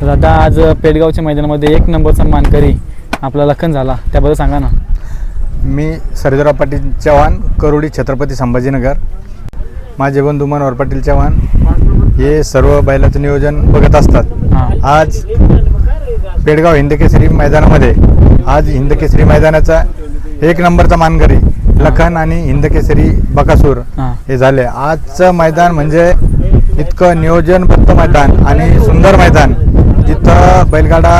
दादा आज पेडगावच्या मैदानामध्ये एक नंबरचा मानकरी आपला लखन झाला. त्याबद्दल सांगा ना. मी सर्जेराव पाटील चव्हाण करोडी छत्रपती संभाजीनगर. माझे बंधू मनोहर पाटील चव्हाण हे सर्व बैलाचं नियोजन बघत असतात. आज पेडगाव हिंदकेसरी मैदानामध्ये आज हिंदकेसरी मैदानाचा एक नंबरचा मानकरी लखन आणि हिंदकेसरी बकासूर हां झाले. आजचं मैदान म्हणजे इतकं नियोजनबद्ध मैदान आणि सुंदर मैदान. बैलगाडा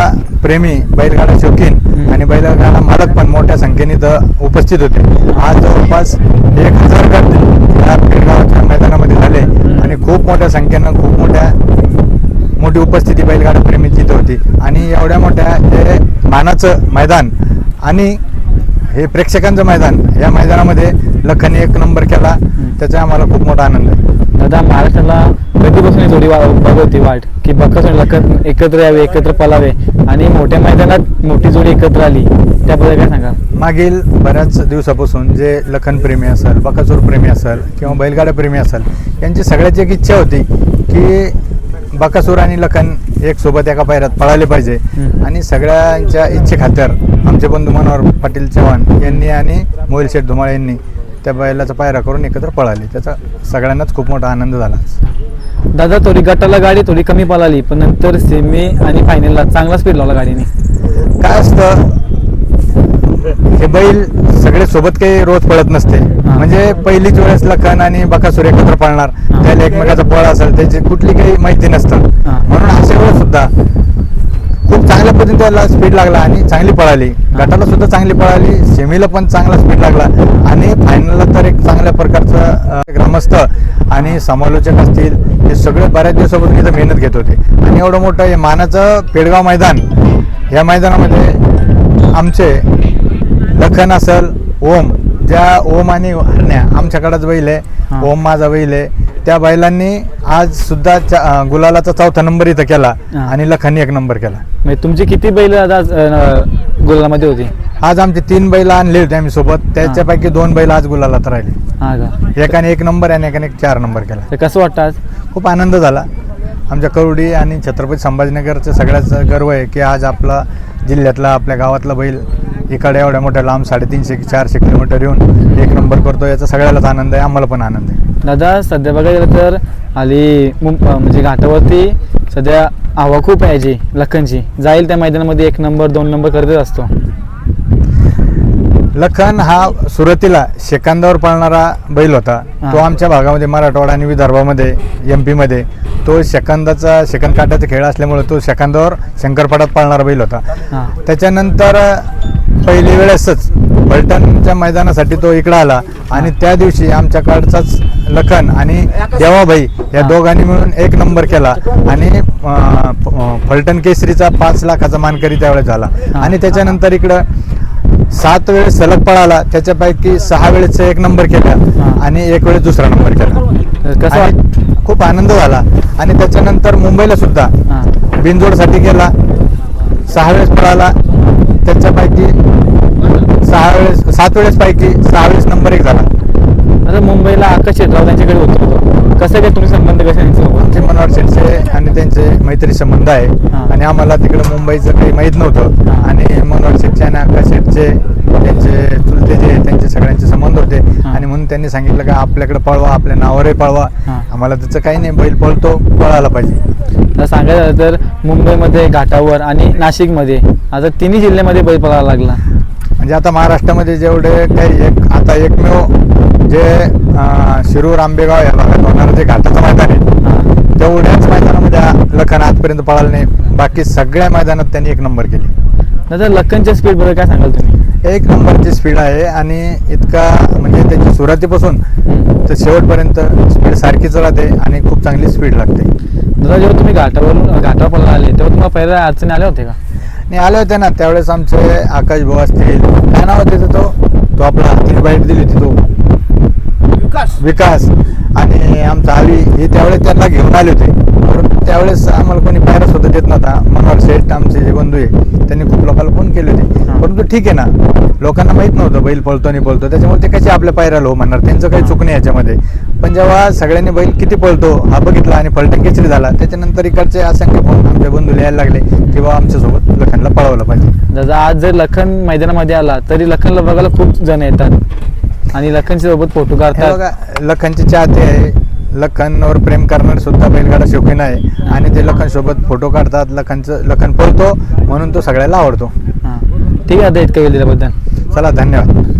प्रेमी बैलगाडा शौकीन. आणि बैलगाडा मालक पण मोठ्या संख्येने इथं उपस्थित होते. आज जवळपास एक हजार गट या पेडगावच्या मैदानामध्ये झाले आणि खूप मोठ्या संख्येनं खूप मोठ्या मोठी उपस्थिती बैलगाडा प्रेमीची इथं होती. आणि एवढ्या मोठ्या हे मानाचं मैदान आणि हे प्रेक्षकांचं मैदान या मैदानामध्ये लखन एक नंबर केला. त्याचा आम्हाला खूप मोठा आनंद आहे. दादा महाराष्ट्राला कधीपासून जोडी वा बघवती वाट? की बकासूर लखन एकत्र यावे एकत्र पलावे आणि मोठ्या मैदानात मोठी जोडी एकत्र आली त्याबद्दल काय सांगा मागील बऱ्याच दिवसापासून जे लखन प्रेमी असेल बकासूर प्रेमी असेल किंवा बैलगाडा प्रेमी असेल यांची सगळ्याची एक इच्छा होती की बकासूर आणि लखन एक सोबत एका पायऱ्यात पळाले पाहिजे. आणि सगळ्यांच्या इच्छेखातर आमचे बंधू मनोहर पाटील चव्हाण यांनी आणि मोहिल शेठ धुमाळे यांनी त्या बैलाचा पायरा करून एकत्र पळाले. त्याचा सगळ्यांनाच खूप मोठा आनंद झाला. दादा थोडी गटाला गाडी थोडी कमी पळाली पण नंतर सेमी आणि फायनलला चांगला स्पीड लावला गाडीने. काय असतं हे बैल सगळे सोबत काही रोज पळत नसते. म्हणजे पहिलीच वेळेस लखन आणि बकासूर एकत्र पळणार. त्याला एकमेकाचा पळ असेल त्याची कुठली काही माहिती नसतं. म्हणून अशा वेळेस सुद्धा खूप चांगल्या पद्धतीने त्याला स्पीड लागला आणि चांगली पळाली. गटाला सुद्धा चांगली पळाली सेमीला पण चांगला स्पीड लागला. आणि फायनलला तर एक चांगल्या प्रकारचं ग्रामस्थ आणि समालोचक असतील हे सगळे बऱ्याच दिवसापासून इथं मेहनत घेत होते. आणि एवढं मोठं हे मानाचं पेडगाव मैदान या मैदानामध्ये आमचे लखन असल ओम ज्या ओम आणि हरण्या आमच्याकडेच बैल आहे. ओम माझा बैल आहे. त्या बैलांनी आज सुद्धा चा- गुलालाचा चौथा नंबर इथं केला हा. आणि लखननी एक नंबर केला. म्हणजे तुमची किती बैल दादा गुलामध्ये होती? आज आमचे तीन बैल आणले होते आम्ही सोबत. त्याच्यापैकी दोन बैल आज गुलालात राहिले. हा का? एकाने एक नंबर आणि एकाने एक चार नंबर केला. तर कसं वाटतं आज? खूप आनंद झाला. आमच्या करोडी आणि छत्रपती संभाजीनगरचं सगळ्याच गर्व आहे की आज आपला जिल्ह्यातला आपल्या गावातला बैल इकडे एवढ्या मोठ्या लांब साडेतीनशे चारशे किलोमीटर येऊन एक नंबर करतो याचा सगळ्यालाच आनंद आहे आम्हाला पण आनंद आहे. दादा सध्या बघायला गेलं तर आली म्हणजे घाटावरती सध्या हवा खूप आहे याची लखनची. जाईल त्या मैदानामध्ये एक नंबर दोन नंबर करतच असतो. लखन हा सुरुवातीला शेकांदावर पळणारा बैल होता. हा. तो आमच्या भागामध्ये मराठवाडा आणि विदर्भामध्ये एम पीमध्ये तो सेकंदाचा सेकंद काटाचा खेळ असल्यामुळे तो सेकंदावर शंकरपाटात पळणारा बैल होता. हां. त्याच्यानंतर पहिली वेळेसच फलटणच्या मैदानासाठी तो इकडं आला. आणि त्या दिवशी आमच्याकडचाच लखन आणि देवाभाई या. दोघांनी मिळून एक नंबर केला. आणि फलटण केसरीचा पाच लाखाचा मानकरी त्यावेळेस झाला. आणि त्याच्यानंतर इकडं सात वेळेस सलग पळाला. त्याच्यापैकी सहा वेळेस एक नंबर केला. आणि एक वेळेस दुसरा नंबर केला. कसं खूप आनंद झाला. आणि त्याच्यानंतर मुंबईला सुद्धा बिनजोडसाठी गेला. सहा वेळेस पळाला. त्याच्यापैकी सहा वेळेस सात वेळेस पैकी सहा वेळेस नंबर एक झाला. आता मुंबईला आकाश शेटराव त्यांच्याकडे होतो कसं काय तुमचे संबंध कसे त्यांचे आमचे मनोहर शेटचे आणि त्यांचे मैत्री संबंध आहे. हा. आणि आम्हाला तिकडे मुंबईचं काही माहीत नव्हतं. हा. आणि मनोहर शेटचे आणि आकाश शेटचे त्यांचे चुलते जे त्यांचे सगळ्यांचे संबंध होते. हा. आणि म्हणून त्यांनी सांगितलं का आपल्याकडे पळवा आपल्या नावावरही पळवा. हा. आम्हाला त्याचं काही नाही बैल पळतो पळायला पाहिजे. सांगायचं तर मुंबईमध्ये घाटावर आणि नाशिकमध्ये आता तिन्ही जिल्ह्यामध्ये बैल पळायला लागला. म्हणजे आता महाराष्ट्रामध्ये जेवढे काही एक आता एकमेव जे शिरूर आंबेगाव या भागात होणारं जे घाटाचं मैदान आहे तेवढ्याच मैदानामध्ये लखन आजपर्यंत पळाला नाही. बाकी सगळ्या मैदानात त्यांनी एक नंबर केली. दादा लखनच्या स्पीडबद्दल काय सांगाल तुम्ही? एक नंबरची स्पीड आहे आणि इतका म्हणजे त्याची सुरुवातीपासून. तर शेवटपर्यंत स्पीड सारखीच राहते आणि खूप चांगली स्पीड लागते. दादा जेव्हा तुम्ही घाटावरून घाटावर पळायला आले तेव्हा तुम्हाला पहिल्या अडचणी आल्या होत्या का? आणि आले होते ना त्यावेळेस आमचे आकाश भाऊ असतील. काय नाव होते तो तो आपला हातीने बाईट दिली होती तो. विकास. आणि आमचा आवी हे त्यावेळेस त्यांना घेऊन आले होते. परंतु त्यावेळेस आम्हाला कोणी पायरा सुद्धा देत नव्हता. मनोहर शेठ आमचे जे बंधू आहे त्यांनी खूप लोकांना फोन केले होते. परंतु ठीक आहे ना लोकांना माहीत नव्हतं बैल पळतो नाही पळतो. त्याच्यामुळे ते कसे आपल्या पायऱ्याला हो म्हणणार? त्यांचं काही. चूक नाही याच्यामध्ये. पण जेव्हा सगळ्यांनी बैल किती पळतो हा बघितला आणि फलटण केसरी झाला. त्याच्यानंतर इकडचे असंख्य फोन आमच्या बंधूला यायला लागले किंवा आमच्यासोबत लखनला पळवलं पाहिजे. जसं आज जर लखन मैदानामध्ये आला तरी लखनला बघायला खूप जण येतात. आणि लखनच्या सोबत फोटो हे काढतात. बघा लखनचे चाहते आहे. लखनवर प्रेम करणारे सुद्धा बैलगाडा शौकीन आहे. आणि ते लखन सोबत फोटो काढतात. लखनचं लखन पळतो म्हणून तो सगळ्याला आवडतो. हां. ठीक आहे आता इतकं वेळ दिल्याबद्दल. चला धन्यवाद.